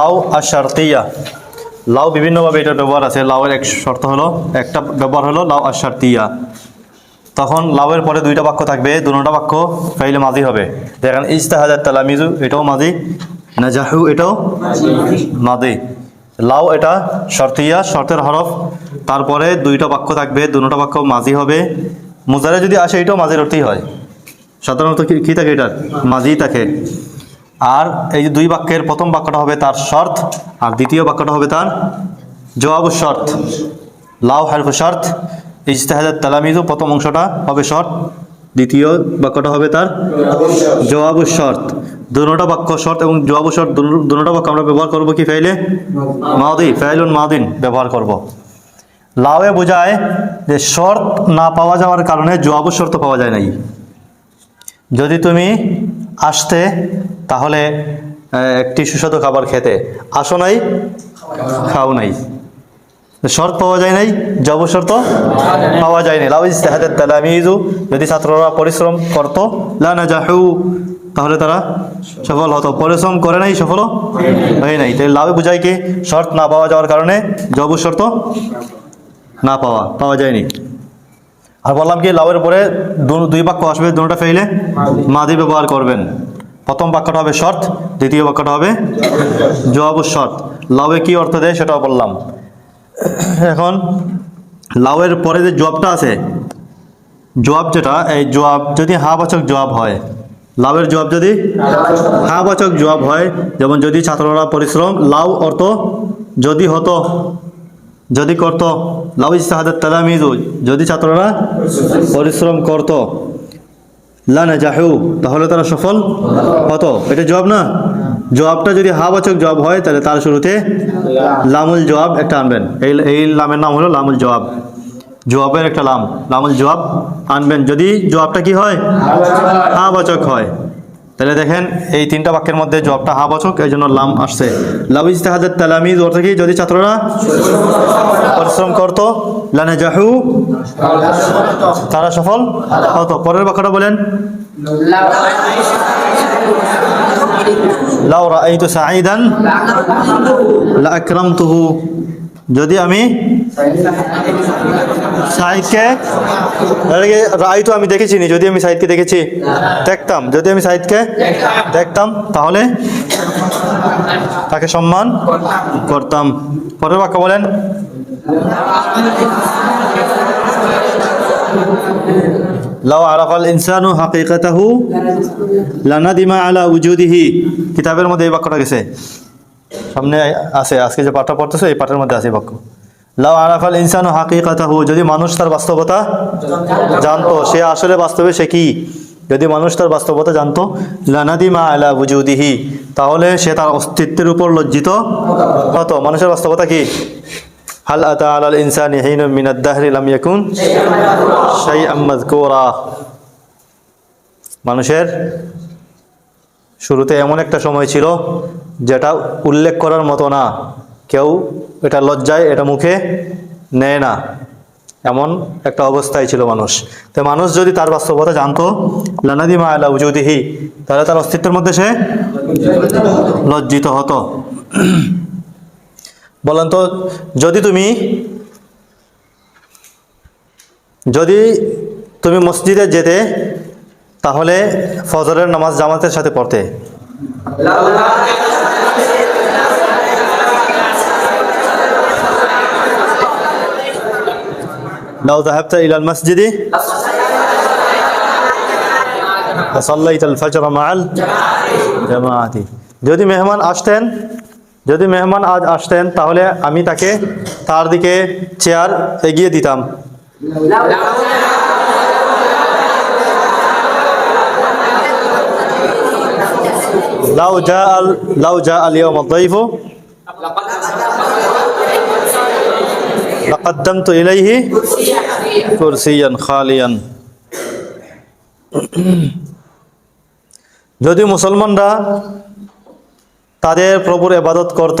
লাউ আর শারতিয়া লাউ বিভিন্নভাবে এটার ব্যবহার আছে। লাউয়ের এক শর্ত হলো, একটা ব্যবহার হলো লাউ আর শারতিয়া তখন লাউয়ের পরে দুইটা বাক্য থাকবে, দুটা বাক্য ফাইলে মাঝি হবে। দেখেন ইস্তাহাজার তালামিজু, এটাও মাঝি, নাজাহু, এটাও মাদি লাউ এটা শর্তিয়া, শর্তের হরফ। তারপরে দুইটা বাক্য থাকবে, দুটা বাক্য মাঝি হবে। মুজারে যদি আসে, এটাও মাঝির অর্থেই হয়। সাধারণত কি, কী থাকে এটার? মাঝি থাকে। আর এই যে দুই বাক্যের প্রথম বাক্যটা হবে তার শর্ত, আর দ্বিতীয় বাক্যটা হবে তার জবাব শর্ত। লাউ হারফ শর্ত ইজতেহাদের তালামিজু প্রথম অংশটা হবে শর্ত, দ্বিতীয় বাক্যটা হবে তার জবাব শর্ত। দুটা বাক্য শর্ত এবং জবাব শর্ত দুটা বাক্য আমরা ব্যবহার করব কি ফাইলে? মাদি, ফাইলুন মাদিন ব্যবহার করব। লাউয়ে বোঝায় যে শর্ত না পাওয়া যাওয়ার কারণে জবাব শর্ত পাওয়া যায় নাই। যদি তুমি আসতে তাহলে একটি সুস্বাদু খাবার খেতে। আসো নাই? খাও নাই। শর্ত পাওয়া যায় নাই? জব শর্ত? পাওয়া যায় নাই। লাউ ইস্তেহাদের তালামিজু যদি ছাত্ররা পরিশ্রম করতো, লা নাজাহু। তাহলে তারা সফল হতো। পরিশ্রম করে নাই, সফল হয় নাই। তাই লাভে বুঝায় কি? শর্ত না পাওয়া যাওয়ার কারণে জব শর্ত না পাওয়া পাওয়া যায়নি। আর বললাম কি, লাউয়ের পরে দুই বাক্য আসবে, দুটা ফেইলে মাদি ব্যবহার করবেন। প্রথম বাক্যটা হবে শর্ত, দ্বিতীয় বাক্যটা হবে জবাব শর্ত। লাউয়ে কি অর্থ দেয় সেটাও বললাম। এখন, লাউয়ের পরে যে জবাবটা আছে, জবাব যেটা, এই জবাব যদি হাবাচক জবাব হয়, লাউয়ের জবাব যদি হাবাচক জবাব হয়, যেমন যদি ছাত্ররা পরিশ্রম, লাউ অর্থ যদি হতো, যদি করত, লাউ ইস্তাহাদাত তালামিজু যদি ছাত্ররা পরিশ্রম করত। লানা জাহু তাহলে তারা সফল? কত? এটা জবাব না? জবাবটা যদি হাবাচক জবাব হয়, তাহলে তার শুরুতে লামুল জবাব একটা আনবেন। এই এই লামের নাম হলো লামুল জবাব। জবাবের একটা লাম। লামুল জবাব আনবেন। যদি জবাবটা কি হয়? হাবাচক হয়। তাহলে দেখেন, এই তিনটা বাক্যের মধ্যে জবাবটা হাবাচক এই জন্য লাম আসছে। লাভ ইস্তাহাদাত তালামিজ অর্থ কি যদি ছাত্ররা পরিশ্রম করত লানে জাহু তারা সফল হতো। পরের বাক্যটা বলেন, লাউ রাআইতু সাঈদান, লা আকরামতুহু। যদি আমি সাইদকে রাইতো আমি দেখেছি নি যদি আমি সাইদকে দেখেছি। দেখতাম, যদি আমি সাইদকে দেখতাম, তাহলে তাকে সম্মান করতাম? পরের বাক্য বলেন। লাউ আরাফাল ইনসানু হাকিকাতাহু লানাদিমা আলা উজুদিহি। কিতাবের মধ্যে এই বাক্যটা গেছে। সামনে আছে, আজকে যে পাঠটা পড়তেছে, এই পাঠের মধ্যে আছে বাক্য। লাউ আরাফাল ইনসানু হাকিকাতাহু, যদি মানুষ তার বাস্তবতা জানতো, সে আসলে বাস্তবে সে কি? যদি মানুষ তার বাস্তবতা জানতো, লানাদিমা আলা উজুদিহি তাহলে সে তার অস্তিত্বের উপর লজ্জিত হতো। মানুষের বাস্তবতা কি? হাল আতা আলাল ইনসানি হিনুম মিনাদ দাহরি লাম ইয়াকুন শাইআম মাযকুরা। মানুষের শুরুতে এমন একটা সময় ছিল যেটা উল্লেখ করার মতো না। কেউ এটা লজ্জায়, এটা মুখে নেয় না। এমন একটা অবস্থায় ছিল মানুষ। তো মানুষ যদি তার বাস্তবতা জানতো, লানাদিমা আলা উজুদিহি, তাহলে তার অস্তিত্বের মধ্যে সে লজ্জিত হতো। বলেন তো, যদি তুমি যদি তুমি মসজিদে যেতে, তাহলে ফজরের নামাজ জামাতের সাথে পড়তে। লাউ ذهبت إلى المسجد فصليت الفجر مع الجماعة যদি মেহমান আসতেন যদি মেহমান আজ আসতেন তাহলে আমি তাকে তার দিকে চেয়ার এগিয়ে দিতাম লাউ জা আল লাউ জা আল ইয়াউম আদ-দাইফু লাকাদ্দাম তো ইলাইহি খালিয়ান যদি মুসলমানরা তাদের প্রভুর এবাদত করত,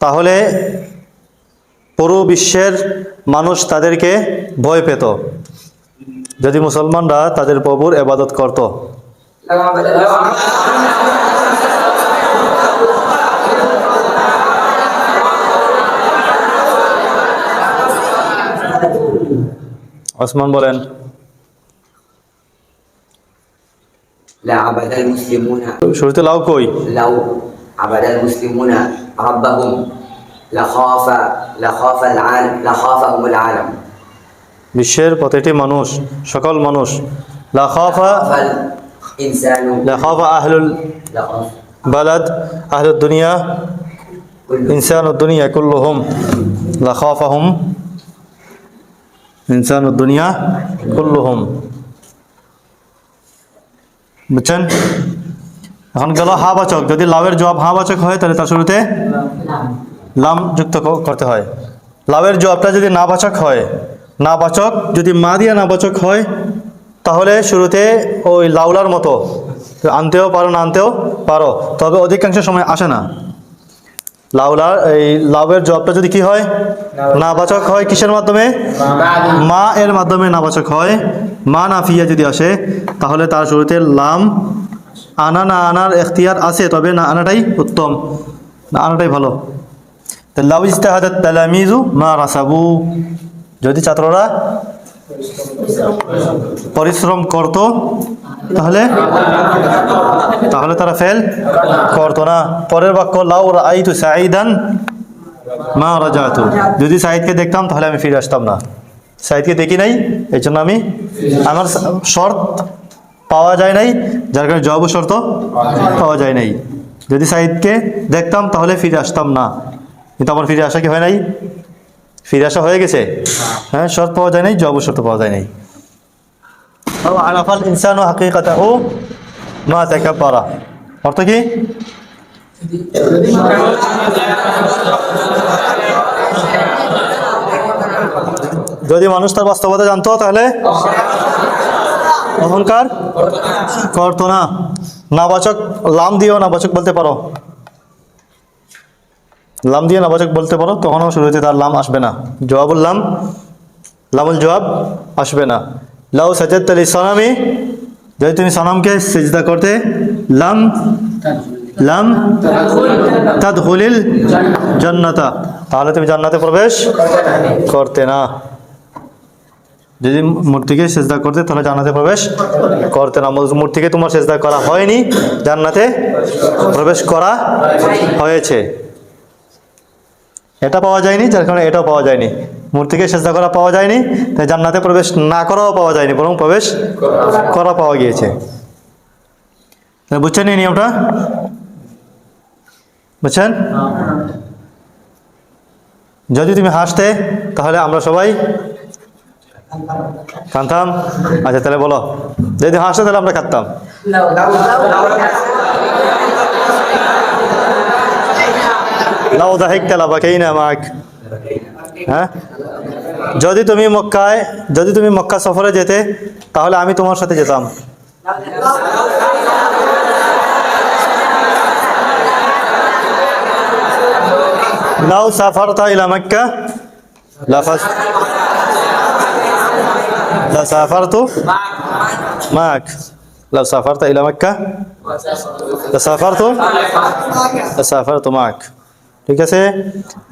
তাহলে পুরো বিশ্বের মানুষ তাদেরকে ভয় পেত। যদি মুসলমানরা তাদের প্রভুর এবাদত করত। ওসমান বলেন لعبد المسلمون শুরুতে লাউ কই لو عبد المسلمون ربهم لخاف لخاف العالم لخافهم العالم বিশ্বের প্রতিটি মানুষ সকল মানুষ লাখাফা فالإنسان লাখাফা আহলুল لخاف বালাদ আহলুদ দুনিয়া كل ইনসান দুনিয়া কুল্লুহুম লাখাফাহুম ইনসান দুনিয়া কুল্লুহুম। বুঝছেন? এখন গেল হাবাচক যদি লাভের জবাব হাবাচক হয়, তাহলে তার শুরুতে লাম যুক্ত করতে হয়। লাভের জবাবটা যদি না বাচক হয়, না বাচক, যদি মা দিয়া নাবাচক হয়, তাহলে শুরুতে ওই লাউলার মতো। আনতেও পারো, না আনতেও পারো। তবে অধিকাংশ সময় আসে না। লাউলার এই লাভের জবটা যদি কি হয়? নাবাচক হয় কিসের মাধ্যমে? মা। এর মাধ্যমে নাবাচক হয়। মা নাফিয়া যদি আসে তাহলে তার শুরুতে লাম আনা না আনার এখতিয়ার আছে তবে না আনাটাই উত্তম। না আনাটাই ভালো। তো লাউ ইস্তাহাদাত তালামিজু মা রাসাবু যদি ছাত্ররা পরিশ্রম করত? তাহলে? তাহলে তারা ফেল করতো না। পরের বাক্য, লাউ রাআইতু সাঈদান মা রাজাতু। যদি সাঈদকে দেখতাম, তাহলে আমি ফিরে আসতাম না। সাঈদকে দেখি নাই এই জন্য আমি আমার শর্ত পাওয়া যায় নাই, যার কারণে জবাব শর্ত পাওয়া যায় নাই। যদি সাঈদকে দেখতাম, তাহলে ফিরে আসতাম না। কিন্তু আমার ফিরে আসা কি হয় নাই? ফিরে আসা হয়ে গেছে? হ্যাঁ সৎ পাওয়া যায় নাই জব শর্ত পাওয়া যায় নাই। আরাফাল ইনসান ও হাকিকতা ও মা তাকা পারা অর্থ কি? যদি মানুষ তার বাস্তবতা জানতো, তাহলে অহংকার করতো না। নাবাচক, লাম দিও, নাবাচক বলতে পারো। লাম দিয়ে নাবাচক বলতে পারো তখনও শুরুতে তার লাম আসবে না। জবাবুল লাম, লামুল জবাব আসবে না। লাউ সাজাদ আলী সনামি যদি তুমি সনামকে সিজদা করতে, লাম লাম তাদখুলিল জান্নাতা। তাহলে তুমি জান্নাতে প্রবেশ করতে না। যদি মূর্তিকে সেজদা করতে, তাহলে জান্নাতে প্রবেশ করতে না। মূর্তিকে তোমার সেজদা করা হয়নি, জান্নাতে প্রবেশ করা হয়েছে। এটা পাওয়া যায়নি যার কারণে এটাও পাওয়া যায়নি মূর্তিকে সেজদা করা পাওয়া যায়নি তাই জান্নাতে প্রবেশ না করাও পাওয়া যায়নি বরং প্রবেশ করা পাওয়া গিয়েছে বুঝছেন এই নিয়মটা বুঝছেন যদি তুমি হাসতে তাহলে আমরা সবাই কানতাম আচ্ছা তাহলে বলো যদি হাসতে তাহলে আমরা কাঁদতাম লাউ দাহিকতা লাবাকাইনা মাক হ্যাঁ যদি তুমি মক্কায় যদি তুমি মক্কা সফরে যেতে তাহলে আমি তোমার সাথে যেতাম লাউ সাফারতা ইলা মক্কা লাফাস لا سافرت معك لو سافرت إلى مكة لسافرت لسافرت معك ঠিক আছে?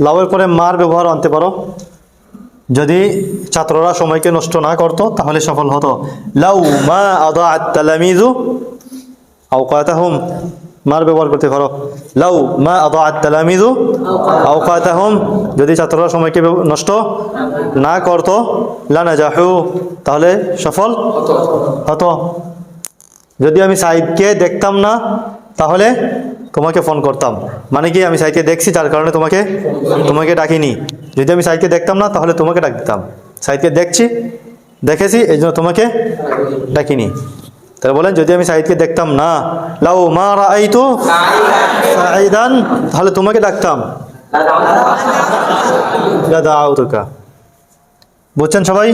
লাউয়ের পরে মার ব্যবহার আনতে পারো। যদি ছাত্ররা সময়কে নষ্ট না করতো, তাহলে সফল হতো। লাউ মা আদা আত্তালামিজু আওকাতাহুম মার ব্যবহার করতে পারো। লাউ মা আদা আত্তালামিজু আওকাতাহুম যদি ছাত্ররা সময়কে নষ্ট না করতো লানা জাহু তাহলে সফল হতো। যদি আমি সাইদকে দেখতাম না, তাহলে তোমাকে ফোন করতাম। মানে কি, আমি সাইদকে দেখছি, যার কারণে তোমাকে তোমাকে ডাকিনি। যদি আমি সাইদকে দেখতাম না, তাহলে তোমাকে ডাক দিতাম। সাইদকে দেখছি, দেখেছি, এই জন্য তোমাকে ডাকিনি। তাহলে বলেন, যদি আমি সাইদকে দেখতাম না, লাউ মা রাআইতু সাইদান তাহলে তোমাকে ডাকতাম। লা দাআউতুকা বুঝছেন সবাই?